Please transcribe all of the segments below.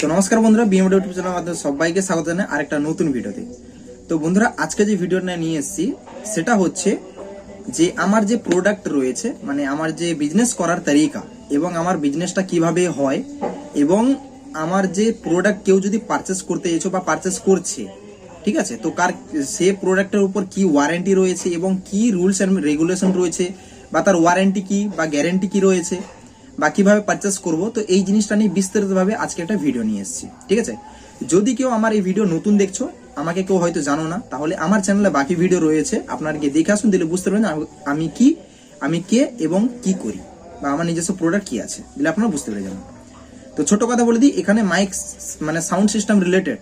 তো নমস্কার বন্ধুরা বিএমডি ইউটিউব চ্যানেল মাধ্যমে সবাইকে স্বাগত জানাই আরেকটা নতুন ভিডিওতে। তো বন্ধুরা, আজকে যে ভিডিওটা নিয়ে এসেছি, সেটা হচ্ছে যে আমার যে প্রোডাক্ট রয়েছে মানে আমার যে বিজনেস করার তারিকা এবং আমার বিজনেসটা কীভাবে হয় এবং আমার যে প্রোডাক্ট কেউ যদি পারচেস করতে এসো বা পারচেস করছে, ঠিক আছে? তো কার, সে প্রোডাক্টের উপর কি ওয়ারেন্টি রয়েছে এবং কি রুলস এন্ড রেগুলেশন রয়েছে বা তার ওয়ারেন্টি কি বা গ্যারেন্টি কি রয়েছে? বা কীভাবে পারচেস করব, তো এই জিনিসটা নিয়ে বিস্তারিতভাবে আজকে একটা ভিডিও নিয়ে এসেছি, ঠিক আছে? যদি কেউ আমার এই ভিডিও নতুন দেখছ, আমাকে কেউ হয়তো জানো না, তাহলে আমার চ্যানেলে বাকি ভিডিও রয়েছে, আপনার গিয়ে দেখে আসুন, দিলে বুঝতে পারবেন আমি- কি, আমি কে এবং কি করি, বা আমার নিজস্ব প্রোডাক্ট কি আছে, দিলে আপনারা বুঝতে পেরে যাবেন। তো ছোট কথা বলে দিই, এখানে মাইক মানে সাউন্ড সিস্টেম রিলেটেড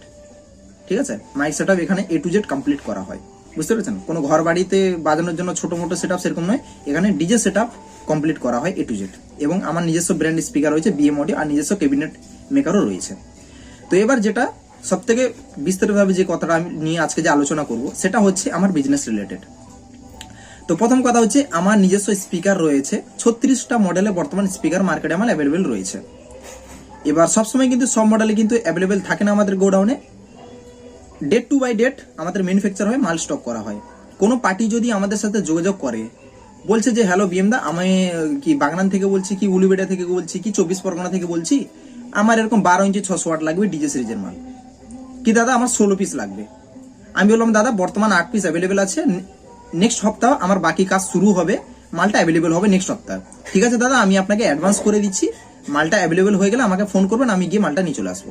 ঠিক আছে? মাইক সেট এখানে এ টু জেড কমপ্লিট করা হয়। বুঝতে পেরেছেন? কোনো ঘর বাড়িতে বাজানোর জন্য ছোট মোটো সেট আপ সেরকম নয়। এখানে ডিজে সেট আপ কমপ্লিট করা হয় এ টু জেড এবং আমার নিজস্ব ব্র্যান্ড স্পিকার রয়েছে বিএম অডিও আর নিজস্ব ক্যাবিনেট মেকারও রয়েছে। তো এবার যেটা সব থেকে বিস্তারিতভাবে যে কথাটা আমি নিয়ে আজকে যে আলোচনা করব, সেটা হচ্ছে আমার বিজনেস রিলেটেড তো প্রথম কথা হচ্ছে, আমার নিজস্ব স্পিকার রয়েছে। ছত্রিশটা মডেলে বর্তমান স্পিকার মার্কেটে আমার অ্যাভেলেবেল রয়েছে। এবার সবসময় কিন্তু সব মডেলে কিন্তু অ্যাভেলেবেল থাকে না আমাদের গোডাউনে ডেট টু বাই ডেট আমাদের ম্যানুফ্যাকচার হয়, মাল স্টক করা হয়। কোনো পার্টি যদি আমাদের সাথে যোগাযোগ করে, বলছে যে হ্যালো বিএমদা আমি, কি বাগনান থেকে বলছি, কি উলুবেড়া থেকে বলছি, কি চব্বিশ পরগনা থেকে বলছি, আমার এরকম বারো ইঞ্চি, ছশো ওয়াট লাগবে ডিজে সিরিজের মাল। কি দাদা, আমার ষোলো পিস লাগবে। আমি বললাম, দাদা, বর্তমান আট পিস অ্যাভেলেবেল আছে নেক্সট সপ্তাহ আমার বাকি কাজ শুরু হবে, মালটা অ্যাভেলেবেল হবে নেক্সট সপ্তাহ। ঠিক আছে, দাদা, আমি আপনাকে অ্যাডভান্স করে দিচ্ছি, মালটা অ্যাভেলেবেল হয়ে গেলে আমাকে ফোন করবেন, আমি গিয়ে মালটা নিয়ে চলে আসব।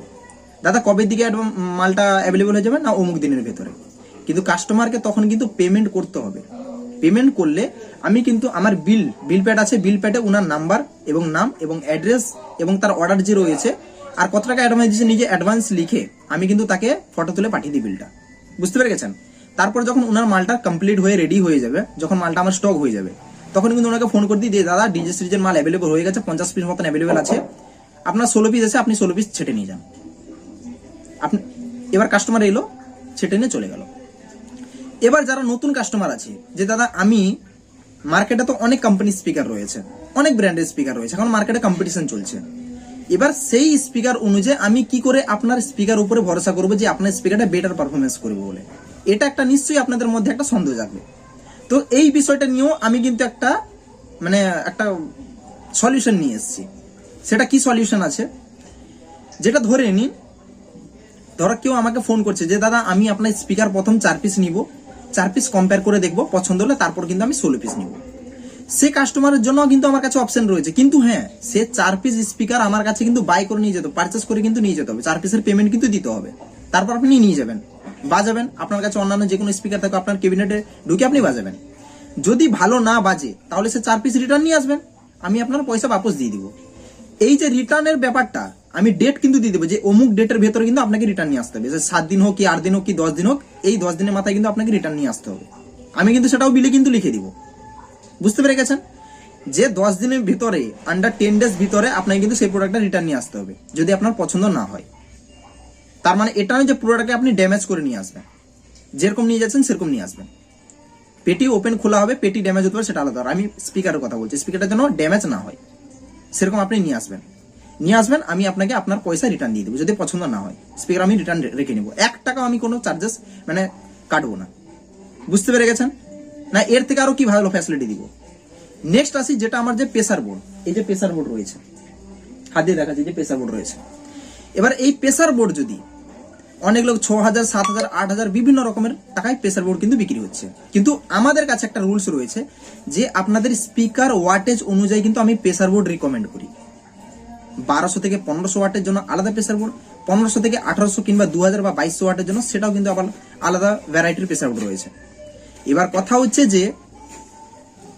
দাদা, কবে দিকে মালটা অ্যাভেলেবেল হয়ে যাবে না অমুক দিনের ভেতরে? কিন্তু কাস্টমারকে তখন কিন্তু পেমেন্ট করতে হবে। পেমেন্ট করলে আমি কিন্তু আমার বিল বিল প্যাড আছে বিল প্যাডে ওনার নাম্বার এবং নাম এবং অ্যাড্রেস এবং তার অর্ডার যে রয়েছে, আর কত টাকা অ্যাডভান্স দিয়েছে নিজে অ্যাডভান্স লিখে আমি কিন্তু তাকে ফটো তুলে পাঠিয়ে দিই বিলটা বুঝতে পেরে গেছেন তারপর যখন ওনার মালটা কমপ্লিট হয়ে রেডি হয়ে যাবে, যখন মালটা আমার স্টক হয়ে যাবে, তখন কিন্তু ওনাকে ফোন করে দিই যে দাদা ডিজে সিরিজের মাল অ্যাভেলেবল হয়ে গেছে, পঞ্চাশ পিস মতন অ্যাভেলেবল আছে। আপনার ষোলো পিস আছে, আপনি ষোলো পিস ছেটে নিয়ে যান। আপনি এবার কাস্টমার এলো ছেটে নিয়ে চলে গেল। এবার যারা নতুন কাস্টমার আছে, যে দাদা, আমি মার্কেটে তো অনেক কোম্পানি স্পিকার রয়েছে, অনেক ব্র্যান্ডের স্পিকার রয়েছে, এখন মার্কেটে কম্পিটিশন চলছে। এবার সেই স্পিকার অনুযায়ী আমি কি করে আপনার স্পিকার উপরে ভরসা করব যে আপনার স্পিকারটা বেটার পারফরমেন্স করবে বলে? এটা একটা নিশ্চয়ই আপনাদের মধ্যে একটা সন্দেহ জাগবে। তো এই বিষয়টা নিয়েও আমি কিন্তু একটা মানে একটা সলিউশন নিয়ে এসেছি। সেটা কি সলিউশন আছে? যেটা ধরে নিন ধরো কেউ আমাকে ফোন করছে যে, দাদা, আমি আপনার স্পিকার প্রথম চার পিস নিব। চার পিস কম্পেয়ার করে দেখব, পছন্দ হলে তারপর কিন্তু আমি ষোলো পিস নিব। সে কাস্টমারের জন্য কিন্তু আমার কাছে অপশন রয়েছে। কিন্তু হ্যাঁ সে চার পিস স্পিকার আমার কাছে কিন্তু বাই করে নিয়ে যেতে পারচেস করে কিন্তু নিয়ে যেতে হবে। চার পিসের পেমেন্ট কিন্তু দিতে হবে। তারপর আপনি নিয়ে যাবেন, বাজাবেন। আপনার কাছে অন্যান্য যে কোনো স্পিকার থাকে আপনার ক্যাবিনেটে ঢুকে আপনি বাজাবেন। যদি ভালো না বাজে, তাহলে সে চার পিস রিটার্ন নিয়ে আসবেন। আমি আপনার পয়সা বাপস দিয়ে দিব। এই যে রিটার্নের ব্যাপারটা আমি ডেট কিন্তু দিয়ে দেবো যে অমুক ডেটের ভেতরে কিন্তু আপনাকে রিটার্ন নিয়ে আসতে হবে। যে সাত দিন হোক কি আট দিন হোক কি দশ দিন হোক, এই দশ দিনের মাথায় কিন্তু আপনাকে রিটার্ন নিয়ে আসতে হবে। আমি কিন্তু সেটাও বিলে কিন্তু লিখে দিব। বুঝতে পেরে গেছেন? যে দশ দিনের ভিতরে আন্ডার টেন ডেজ ভিতরে আপনাকে কিন্তু সেই প্রোডাক্টটা রিটার্ন নিয়ে আসতে হবে, যদি আপনার পছন্দ না হয়। তার মানে এটা নয় যে প্রোডাক্টকে আপনি ড্যামেজ করে নিয়ে আসবেন। যেরকম নিয়ে যাচ্ছেন সেরকম নিয়ে আসবেন। পেটি ওপেন খোলা হবে, পেটি ড্যামেজ হতে পারে, সেটা আলাদা। আমি স্পিকারের কথা বলছি স্পিকারটা যেন ড্যামেজ না হয়, সেরকম আপনি নিয়ে আসবেন। নিয়ে আসবেন, আমি আপনাকে আপনার পয়সা রিটার্ন দিয়ে দেবো, যদি পছন্দ না হয়। স্পিকার আমি রিটার্ন রেখে নেব। এক টাকা আমি কোনো চার্জেস মানে কাটবো না। বুঝতে পেরে গেছেন? না, এর থেকে আরও কি ভালো ফ্যাসিলিটি দিব? নেক্সট আসি, যেটা আমার যে প্রেসার বোর্ড এই যে প্রেসার বোর্ড রয়েছে। হাত দিয়ে দেখা যায় যে প্রেসার বোর্ড রয়েছে। এবার এই প্রেসার বোর্ড যদি অনেক লোক ছ হাজার, সাত হাজার, আট হাজার বিভিন্ন রকমের টাকায় প্রেসার বোর্ড কিন্তু বিক্রি হচ্ছে। কিন্তু আমাদের কাছে একটা রুলস রয়েছে যে আপনাদের স্পিকার ওয়াটেজ অনুযায়ী কিন্তু আমি প্রেসার বোর্ড রিকমেন্ড করি। বারোশো থেকে পনেরোশো ওয়াটের জন্য আলাদা প্রেসার বোর্ড পনেরোশো থেকে আঠারোশো কিংবা দু হাজার বা বাইশশো ওয়াটের জন্য সেটাও কিন্তু আবার আলাদা ভ্যারাইটির প্রেসার বোর্ড রয়েছে। এবার কথা হচ্ছে যে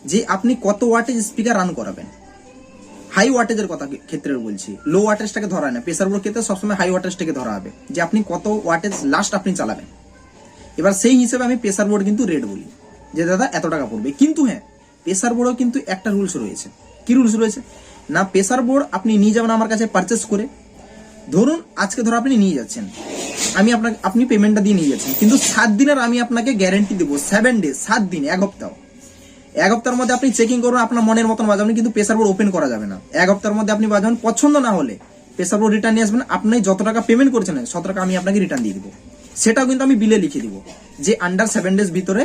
যে আপনি কত ওয়াটেজ স্পিকার রান করাবেন? হাই ওয়াটেজের কথা ক্ষেত্রে বলছি। লো ওয়াটেজটাকে ধরা না। প্রেসার বোর্ড ক্ষেত্রে সবসময় হাই ওয়াটেজটাকে ধরা হবে। যে আপনি কত ওয়াটেজ লাস্ট আপনি চালাবেন। এবার সেই হিসেবে আমি প্রেসার বোর্ড কিন্তু রেট বলি। যে দাদা এত টাকা পড়বে। কিন্তু হ্যাঁ প্রেসার বোর্ডেও কিন্তু একটা রুলস রয়েছে। কি রুলস রয়েছে? না প্রেসার বোর্ড আপনি নিয়ে যাবেন আমার কাছে পারচেস করে। ধরুন, আজকে ধরো আপনি নিয়ে যাচ্ছেন। আমি আপনাকে, আপনি পেমেন্টটা দিয়ে নিয়ে যাচ্ছেন। কিন্তু সাত দিনের আমি আপনাকে গ্যারেন্টি দেবো সেভেন ডে সাত দিন, এক সপ্তাহ এক সপ্তাহের মধ্যে আপনি চেকিং করুন, আপনার মনের মতন বাজাবেন কিন্তু প্রেসার বোর্ড ওপেন করা যাবে না। এক সপ্তাহের মধ্যে আপনি বাজাবেন পছন্দ না হলে প্রেসার বোর্ড রিটার্ন নিয়ে আসবেন, আপনি যত টাকা পেমেন্ট করেছেন সত টাকা আমি আপনাকে রিটার্ন দিয়ে দিব। সেটাও কিন্তু আমি বিলে লিখে দিব যে আন্ডার সেভেন ডেজ ভিতরে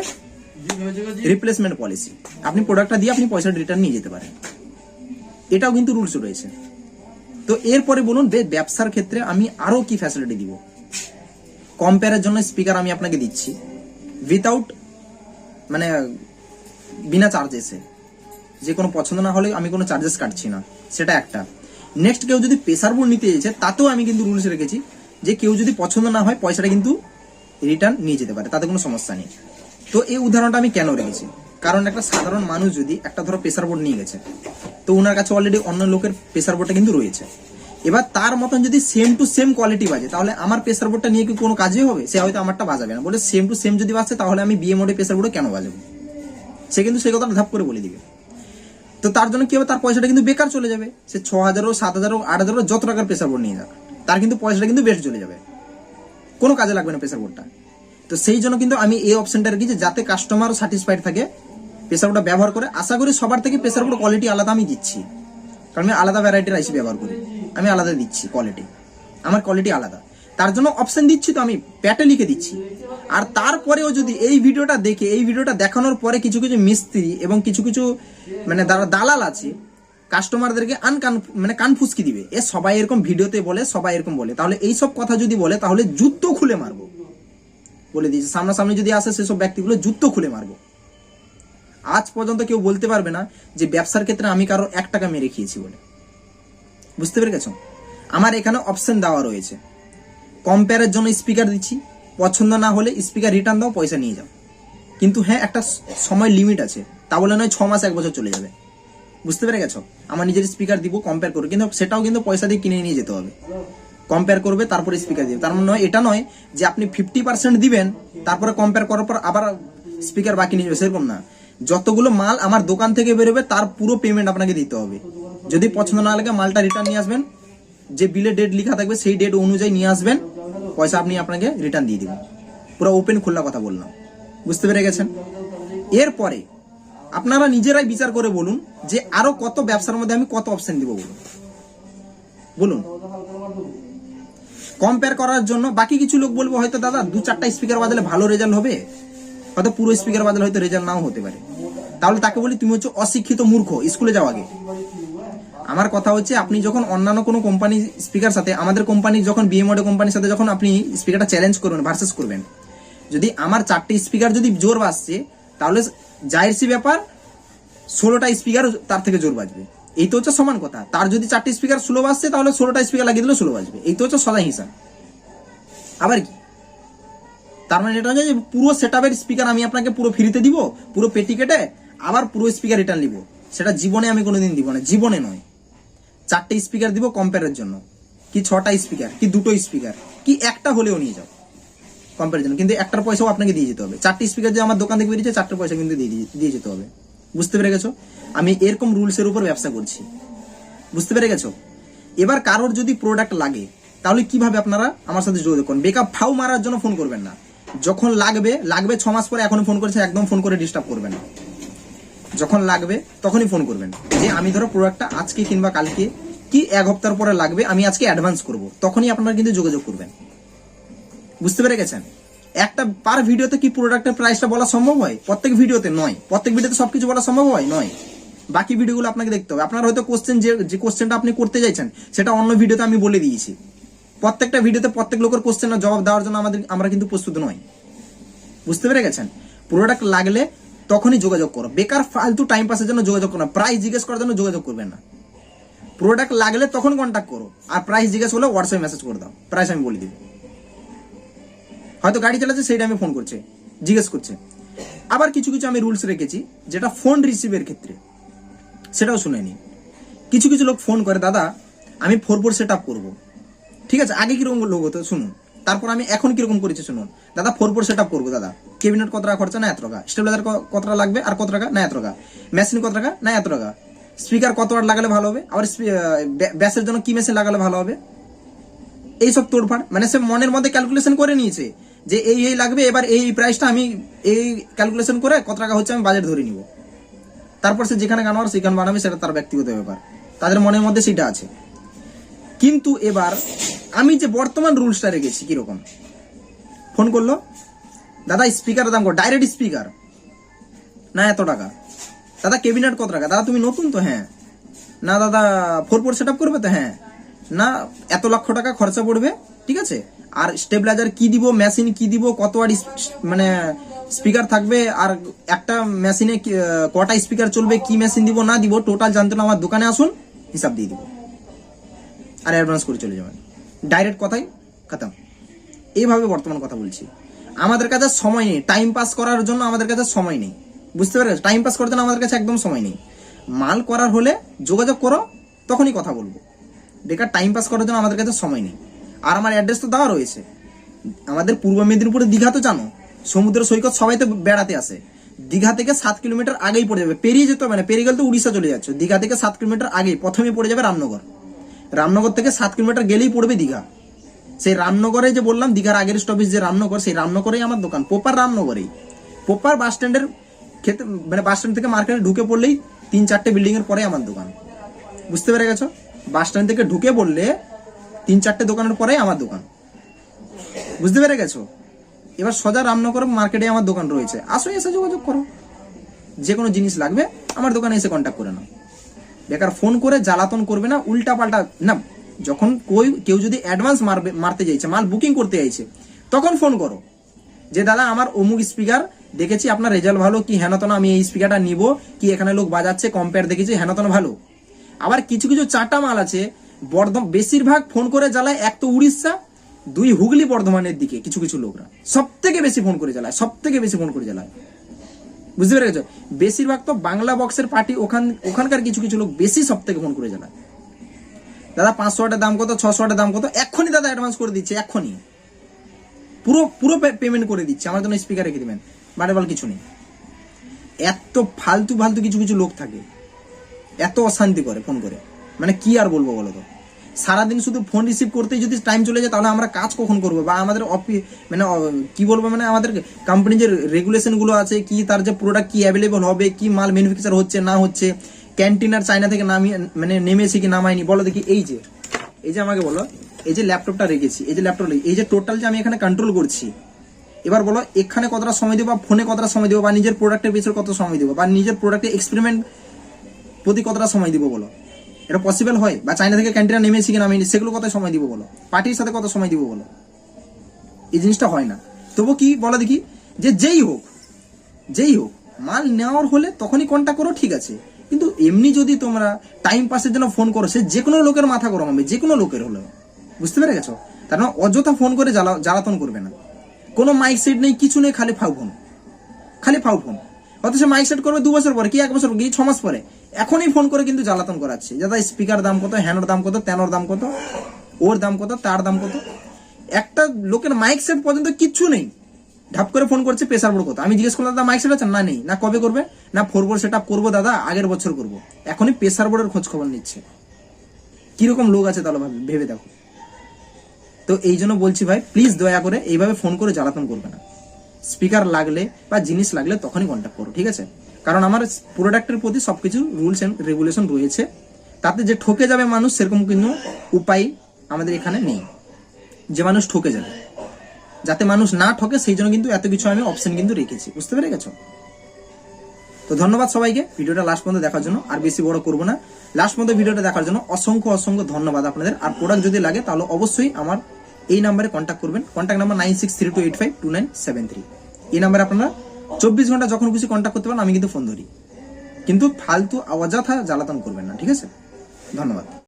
রিপ্লেসমেন্ট পলিসি আপনি প্রোডাক্টটা দিয়ে আপনি পয়সাটা রিটার্ন নিয়ে যেতে পারেন। এটাও কিন্তু রুলস রয়েছে। তো এরপরে বলুন ব্যবসার ক্ষেত্রে আমি আরও কি ফ্যাসিলিটি দিব? কম্পেয়ারের জন্য স্পিকার আমি আপনাকে দিচ্ছি। উইথাউট মানে বিনা চার্জেসে যে কোনো পছন্দ না হলে আমি কোনো চার্জেস কাটছি না। সেটা একটা। নেক্সট কেউ যদি প্রেসার বোর্ড নিতে চাইছে তাতেও আমি কিন্তু রুলস রেখেছি যে কেউ যদি পছন্দ না হয়, পয়সাটা কিন্তু রিটার্ন নিয়ে যেতে পারে, তাতে কোনো সমস্যা নেই। তো এই উদাহরণটা আমি কেন রেখেছি? কারণ একটা সাধারণ মানুষ যদি একটা ধরো প্রেসার বোর্ড নিয়ে গেছে তো ওনার কাছে অলরেডি অন্য লোকের প্রেসার বোর্ডটা কিন্তু রয়েছে। এবার তার মতন যদি সেম টু সেম কোয়ালিটি বাজে, তাহলে আমার প্রেসার বোর্ডটা নিয়ে কি কোনো কাজে হবে? সে হয়তো আমারটা বাজাবে না। বলে সেম টু সেম যদি বাজছে তাহলে আমি বিয়ে মোডে প্রেসার বোর্ডে কেন বাজাবো? সে কিন্তু সেই কথাটা ধাপ করে বলে দিবে। তো তার জন্য কি হবে? তার পয়সাটা কিন্তু বেকার চলে যাবে। সে ছ হাজারও সাত হাজারও আট হাজারও যত টাকার প্রেসার বোর্ড নিয়ে যাক, তার কিন্তু পয়সাটা কিন্তু বেস্ট চলে যাবে। কোনো কাজে লাগবে না প্রেসার বোর্ডটা তো সেই জন্য কিন্তু আমি এই অপশনটা রেখেছি যাতে কাস্টমার স্যাটিসফাইড থাকে প্রেসার ব্যবহার করে। আশা করি সবার থেকে প্রেসার কোয়ালিটি আলাদা আমি দিচ্ছি। কারণ আমি আলাদা ভ্যারাইটির আইসি ব্যবহার করি। আমি আলাদা দিচ্ছি কোয়ালিটি আমার কোয়ালিটি আলাদা। তার জন্য অপশন দিচ্ছি তো আমি প্যাটে লিখে দিচ্ছি। আর তারপরেও যদি এই ভিডিওটা দেখে, এই ভিডিওটা দেখানোর পরে কিছু কিছু মিস্ত্রি এবং কিছু কিছু মানে যারা দালাল আছে কাস্টমারদেরকে আনকান মানে কান ফুসকি দিবে। এ সবাই এরকম ভিডিওতে বলে, সবাই এরকম বলে। তাহলে এই সব কথা যদি বলে, তাহলে জুতো খুলে মারবো। বলে দিয়েছে। সামনাসামনি যদি আসে, সেসব ব্যক্তিগুলো জুতো খুলে মারবো। আজ পর্যন্ত কেউ বলতে পারবে না যে ব্যবসার ক্ষেত্রে আমি কারও এক টাকা মেরে খেয়েছি বলে। বুঝতে পেরে গেছো আমার এখানে অপশন দেওয়া রয়েছে। কম্পেয়ারের জন্য স্পিকার দিচ্ছি। পছন্দ না হলে স্পিকার রিটার্ন দাও, পয়সা নিয়ে যাও। কিন্তু হ্যাঁ একটা সময় লিমিট আছে। তা বলে নয়, ছ মাস, এক বছর চলে যাবে। বুঝতে পেরে গেছো আমার নিজের স্পিকার দিব কম্পেয়ার করে কিন্তু সেটাও কিন্তু পয়সা দিয়ে কিনে নিয়ে যেতে হবে। কম্পেয়ার করবে, তারপরে স্পিকার দিবে। তার মানে নয়, এটা নয় যে আপনি ফিফটি পার্সেন্ট দিবেন, তারপরে কম্পেয়ার করার পর আবার স্পিকার বাকি নিয়ে যাবে। সেরকম না। যতগুলো মাল আমার দোকান থেকে বেরোবে, তার পুরো পেমেন্ট আপনাকে দিতে হবে। যদি পছন্দ না লাগে, মালটা রিটার্ন নিয়ে আসবেন। যে বিলে ডেট লেখা থাকবে, সেই ডেট অনুযায়ী নিয়ে আসবেন। পয়সা আপনি আপনাকে রিটার্ন দিয়ে দিবেন। পুরো ওপেন খোলা কথা বললাম। বুঝতে পেরে গেছেন? এরপরে, আপনারা নিজেরাই বিচার করে বলুন যে আরও কত ব্যবসার মধ্যে আমি কত অপশন দিব বলুন। বলুন। কম্পেয়ার করার জন্য বাকি কিছু লোক বলব, হয়তো দাদা দু চারটা স্পিকার বাজালে ভালো রেজাল্ট হবে। হয়তো পুরো স্পিকার বাজালে হয়তো রেজাল্ট নাও হতে পারে। তাহলে তাকে বলি, তুমি হচ্ছে অশিক্ষিত মূর্খ, স্কুলে যাও আগে। আমার কথা হচ্ছে, আপনি যখন অন্যান্য কোনো কোম্পানি স্পিকার সাথে, আমাদের কোম্পানি যখন বিএমওডে কোম্পানির সাথে যখন আপনি স্পিকারটা চ্যালেঞ্জ করবেন ভার্সেস করবেন, যদি আমার চারটি স্পিকার যদি জোর বাজছে, তাহলে জাহিরসি ব্যাপার, ষোলোটা স্পিকার তার থেকে জোর বাজবে। এই তো হচ্ছে সমান কথা। তার যদি চারটি স্পিকার স্লো বাজছে, তাহলে ষোলোটা স্পিকার লাগিয়ে দিলে স্লো বাজবে। এই তো হচ্ছে সদাই হিসাব। আবার কি? তার মানে এটা হচ্ছে যে পুরো সেট স্পিকার আমি আপনাকে পুরো ফ্রিতে দিব, পুরো পেটি কেটে আবার পুরো স্পিকার রিটার্ন দিব সেটা জীবনে আমি কোনোদিন দিব না, জীবনে নয়। চারটে স্পিকার দিব কম্পেয়ারের জন্য। কি ছটা স্পিকার কি দুটো স্পিকার কি একটা হলেও নিয়ে যাও। কম্পেয়ারের জন্য। কিন্তু একটার পয়সাও আপনাকে দিয়ে যেতে হবে। চারটি স্পিকার যে আমার দোকান থেকে বেরিয়েছে, চারটে পয়সা কিন্তু দিয়ে যেতে হবে। বুঝতে পেরে গেছো? আমি এরকম রুলসের উপর ব্যবসা করছি। বুঝতে পেরে গেছো? এবার কারোর যদি প্রোডাক্ট লাগে, তাহলে কীভাবে আপনারা আমার সাথে যোগাযোগ করুন? বেকআপ ফাউ মারার জন্য ফোন করবেন না। যখন লাগবে লাগবে ছ মাস পরে এখন ফোন করেছে, একদম ফোন করে ডিস্টার্ব করবেন যখন লাগবে, তখনই ফোন করবেন। যে আমি ধরো প্রোডাক্টটা আজকে কিংবা কালকে কি এক সপ্তাহ পরে লাগবে, আমি আজকে অ্যাডভান্স করব। তখনই আপনারা কিন্তু যোগাযোগ করবেন। বুঝতে পেরে গেছেন? একটা পার ভিডিওতে কি প্রোডাক্টের প্রাইসটা বলা সম্ভব হয়? প্রত্যেক ভিডিওতে নয়। প্রত্যেক ভিডিওতে সবকিছু বলা সম্ভব হয়? নয়। বাকি ভিডিওগুলো আপনাকে দেখতে হবে। আপনার হয়তো কোশ্চেন যে যে কোশ্চেনটা আপনি করতে চাইছেন, সেটা অন্য ভিডিওতে আমি বলে দিয়েছি। প্রত্যেকটা ভিডিওতে প্রত্যেক লোকের কোশ্চেনের জবাব দেওয়ার জন্য আমাদের আমরা কিন্তু প্রস্তুত নই। বুঝতে পেরে গেছেন? প্রোডাক্ট লাগলে তখনই যোগাযোগ করো। বেকার, ফালতু টাইম পাসের জন্য যোগাযোগ করো না। প্রাইস জিজ্ঞেস করার জন্য যোগাযোগ করবেন না। প্রোডাক্ট লাগলে তখন কন্ট্যাক্ট করো। আর প্রাইস জিজ্ঞেস হলে হোয়াটসঅ্যাপ মেসেজ করে দাও। প্রাইস আমি বলে দিব। হয়তো গাড়ি চালাচ্ছে, সেই টাইমে ফোন করছে। জিজ্ঞেস করছে। আবার কিছু কিছু আমি রুলস রেখেছি, যেটা ফোন রিসিভের ক্ষেত্রে। সেটাও শুনে নিন কিছু কিছু লোক ফোন করে, দাদা, আমি ফোর ফোর সেট আপ করব। ঠিক আছে, আগে কীরকম লোক হতো? শুনুন, তারপর আমি এখন কীরকম করেছি শুনুন। দাদা ফোর ফোর সেট আপ করব, দাদা। কেবিনেট কত টাকা খরচা, না এত টাকা? স্টেবিলাইজার কত টাকা লাগবে, আর কত টাকা, না এত টাকা? মেশিন কত টাকা, না এত টাকা? স্পিকার কত ওয়াট লাগালে ভালো হবে? আবার ব্যাসের জন্য কি মেশিন লাগালে ভালো হবে? এইসব তোড়ফাড় মানে সে মনের মধ্যে ক্যালকুলেশন করে নিয়েছে যে এই এই লাগবে, এবার এই প্রাইসটা আমি এই ক্যালকুলেশন করে কত টাকা হচ্ছে আমি বাজেট ধরে নিব। তারপর সে যেখানে গান সেখানে বানাবে, সেটা তার ব্যক্তিগত ব্যাপার। তাদের মনের মধ্যে সেটা আছে। কিন্তু এবার আমি যে বর্তমান রুলসটা রেখেছি, কীরকম? ফোন করল, দাদা স্পিকারের দাম কত? ডাইরেক্ট স্পিকার না, এত টাকা। দাদা কেবিনেট কত টাকা? দাদা, তুমি নতুন তো হ্যাঁ। না, দাদা ফোর ফোর সেট আপ করবে তো? হ্যাঁ। না, এত লক্ষ টাকা খরচা পড়বে? ঠিক আছে। আর স্টেবিলাইজার কি দিব? মেশিন কি দিব? কত আর মানে স্পিকার থাকবে? আর একটা মেশিনে কটা স্পিকার চলবে? কি মেশিন দিব? না, দিব। টোটাল জানতে আমার দোকানে আসুন, হিসাব দিয়ে দিব। আর অ্যাডভান্স করে চলে যাবেন। ডাইরেক্ট কথাই খাতাম। এইভাবে বর্তমান কথা বলছি। আমাদের কাছে সময় নেই। টাইম পাস করার জন্য আমাদের কাছে সময় নেই। বুঝতে পেরেছ টাইম পাস করার জন্য আমাদের কাছে একদম সময় নেই। মাল করার হলে যোগাযোগ করো, তখনই কথা বলব। বেকার টাইম পাস করার জন্য আমাদের কাছে সময় নেই। আর আমার অ্যাড্রেস তো দেওয়া রয়েছে। আমাদের পূর্ব মেদিনীপুরে দীঘা তো জানো, সমুদ্র সৈকত সবাই তো বেড়াতে আসে। দীঘা থেকে সাত কিলোমিটার আগেই পড়ে যাবে। পেরিয়ে যেতে হবে না। পেরিয়ে গেলে তো উড়িষ্যা চলে যাচ্ছে। দীঘা থেকে সাত কিলোমিটার আগেই প্রথমে পড়ে যাবে রামনগর। রামনগর থেকে সাত কিলোমিটার গেলেই পড়বে দীঘা। সেই রামনগরে যে বললাম, দীঘার আগের স্টপেজ যে রামনগর, সেই রামনগরেই আমার দোকান পোপার রামনগরেই। পোপার বাস স্ট্যান্ডের ক্ষেত্রে মানে বাস স্ট্যান্ড থেকে মার্কেটে ঢুকে পড়লেই তিন চারটে বিল্ডিং এর পরে আমার দোকান। বুঝতে পেরে গেছো? বাস স্ট্যান্ড থেকে ঢুকে পড়লে তিন চারটে দোকানের পরেই আমার দোকান। বুঝতে পেরে গেছো? এবার সোজা রামনগর মার্কেটে আমার দোকান রয়েছে। আসো, এসে যোগাযোগ করো। যে কোনো জিনিস লাগবে, আমার দোকানে এসে কন্ট্যাক্ট করে নাও। বেকার ফোন করে জ্বালাতন করবে না উল্টা পাল্টা না, যখন কই, কেউ যদি অ্যাডভান্স মারবে, মারতে চাইছে, মাল বুকিং করতে চাইছে, তখন ফোন করো। যে দাদা, আমার অমুক স্পিকার দেখেছি আপনার রেজাল্ট ভালো, কি হেন তেন আমি এই স্পিকারটা নিব, কি এখানে লোক বাজাচ্ছে কম্পেয়ার দেখেছি হেন তেন ভালো। আবার কিছু কিছু চাটা মাল আছে বর্ধমান বেশিরভাগ ফোন করে জ্বালায়, এক তো উড়িষ্যা, দুই হুগলি বর্ধমানের দিকে, কিছু কিছু লোকরা। সব থেকে বেশি ফোন করে জ্বালায় সব থেকে বেশি ফোন করে জ্বালায়। বুঝতে পেরেছ? বেশিরভাগ তো বাংলা বক্সের পার্টি ওখান ওখানকার কিছু কিছু লোক বেশি সব থেকে ফোন করে জ্বালায় দাদা পাঁচশো টাকা দাম কত? ছশো দাম কত? এক্ষুনি দাদা অ্যাডভান্স করে দিচ্ছে, এক্ষুনি। পুরো পুরো পেমেন্ট করে দিচ্ছে, আমার জন্য স্পিকার রেখে দিবেন। বারে বল কিছু নেই। এত ফালতু ফালতু কিছু কিছু লোক থাকে। এত অশান্তি করে ফোন করে। মানে কি আর বলব বলো তো? সারাদিন শুধু ফোন রিসিভ করতেই যদি টাইম চলে যায়, তাহলে আমরা কাজ কখন করব? বা আমাদের অফিস মানে কি বলব মানে আমাদের কোম্পানির যে রেগুলেশনগুলো আছে, কি তার যে প্রোডাক্ট কি অ্যাভেলেবল হবে, কি মাল ম্যানুফ্যাকচার হচ্ছে, না হচ্ছে ক্যান্টিন আর চায়না থেকে নামিয়ে মানে নেমেছে কি, নামায়নি, বলো দেখি, এই যে এই যে আমাকে বলো, এই যে ল্যাপটপটা রেখেছি, এই যে ল্যাপটপ এই যে টোটাল যে আমি এখানে কন্ট্রোল করছি, এবার বলো, এখানে কতটা সময় দেবো, বা ফোনে কতটা সময় দেবো, বা নিজের প্রোডাক্টের পিছনে কত সময় দেবো, বা নিজের প্রোডাক্টের এক্সপেরিমেন্ট প্রতি কতটা সময় দিব, বলো। এটা পসিবল হয়? বা চাইনা থেকে ক্যান্টিনে নেমেছি কিনা আমি সেগুলো কত সময় দিব বলো। পার্টির সাথে কত সময় দিব বলো। এই জিনিসটা হয় না। তবু কি বলো দেখি, যে যেই হোক যেই হোক, মাল নেওয়ার হলে তখনই কন্ট্যাক্ট করো, ঠিক আছে। কিন্তু এমনি যদি তোমরা টাইম পাসের জন্য ফোন করো, সে যে কোনো লোকের মাথা গরম হবে যে কোনো লোকের হলেও বুঝতে পেরে গেছো? তার মানে অযথা ফোন করে জ্বালা- জ্বালাতন করবে না। কোনো মাইক সেট নেই, কিছু নেই, খালি ফাউ ফোন খালি ফাউ ফোন অথচ মাইক সেট করবে দু বছর পরে, কি এক বছর কি ছ মাস পরে? এখনই ফোন করে কিন্তু জ্বালাতন করাচ্ছে। দাদা স্পিকার দাম কত হ্যানোর দাম কত তেনোর দাম কত, ওর দাম কত, তার দাম কত, একটা লোকের মাইক সেট পর্যন্ত কিচ্ছু নেই। ঢাপ করে ফোন করছে প্রেসার বোর্ড কত। আমি জিজ্ঞেস করলাম, দাদা মাইক সেট আছে? না, নেই। না, কবে করবে? না ফোর বোর্ড সেট আপ করব, দাদা, আগের বছর করব। এখনই প্রেসার বোর্ডের খোঁজ খবর নিচ্ছে। কীরকম লোক আছে তাহলে ভাবে- দেখো। তো এই জন্য বলছি ভাই প্লিজ দয়া করে এইভাবে ফোন করে জ্বালাতন করবে না। স্পিকার লাগলে বা জিনিস লাগলে তখনই কন্ট্যাক্ট করো, ঠিক আছে? কারণ আমার প্রোডাক্টের প্রতি সবকিছু রুলস এন্ড রেগুলেশন রয়েছে। তাতে যে ঠকে যাবে মানুষ, সেরকম কিন্তু উপায় আমাদের এখানে নেই। যে মানুষ ঠকে যাবে। যাতে মানুষ না ঠকে, সেই জন্য কিন্তু এত কিছু আমি অপশন কিন্তু রেখেছি। বুঝতে পেরে গেছো তো ধন্যবাদ সবাইকে। ভিডিওটা লাস্ট পর্যন্ত দেখার জন্য, আর বেশি বড় করব না। লাস্ট পর্যন্ত ভিডিওটা দেখার জন্য অসংখ্য অসংখ্য ধন্যবাদ আপনাদের। আর প্রোডাক্ট যদি লাগে, তাহলে অবশ্যই আমার এই নাম্বারে কন্ট্যাক্ট করবেন। Contact number nine six three two eight five two nine seven three এই নাম্বারে আপনারা চব্বিশ ঘণ্টা যখন খুশি কন্ট্যাক্ট করতে পারেন, আমি কিন্তু ফোন ধরি। কিন্তু ফালতু অযথা জ্বালাতন করবেন না, ঠিক আছে? ধন্যবাদ।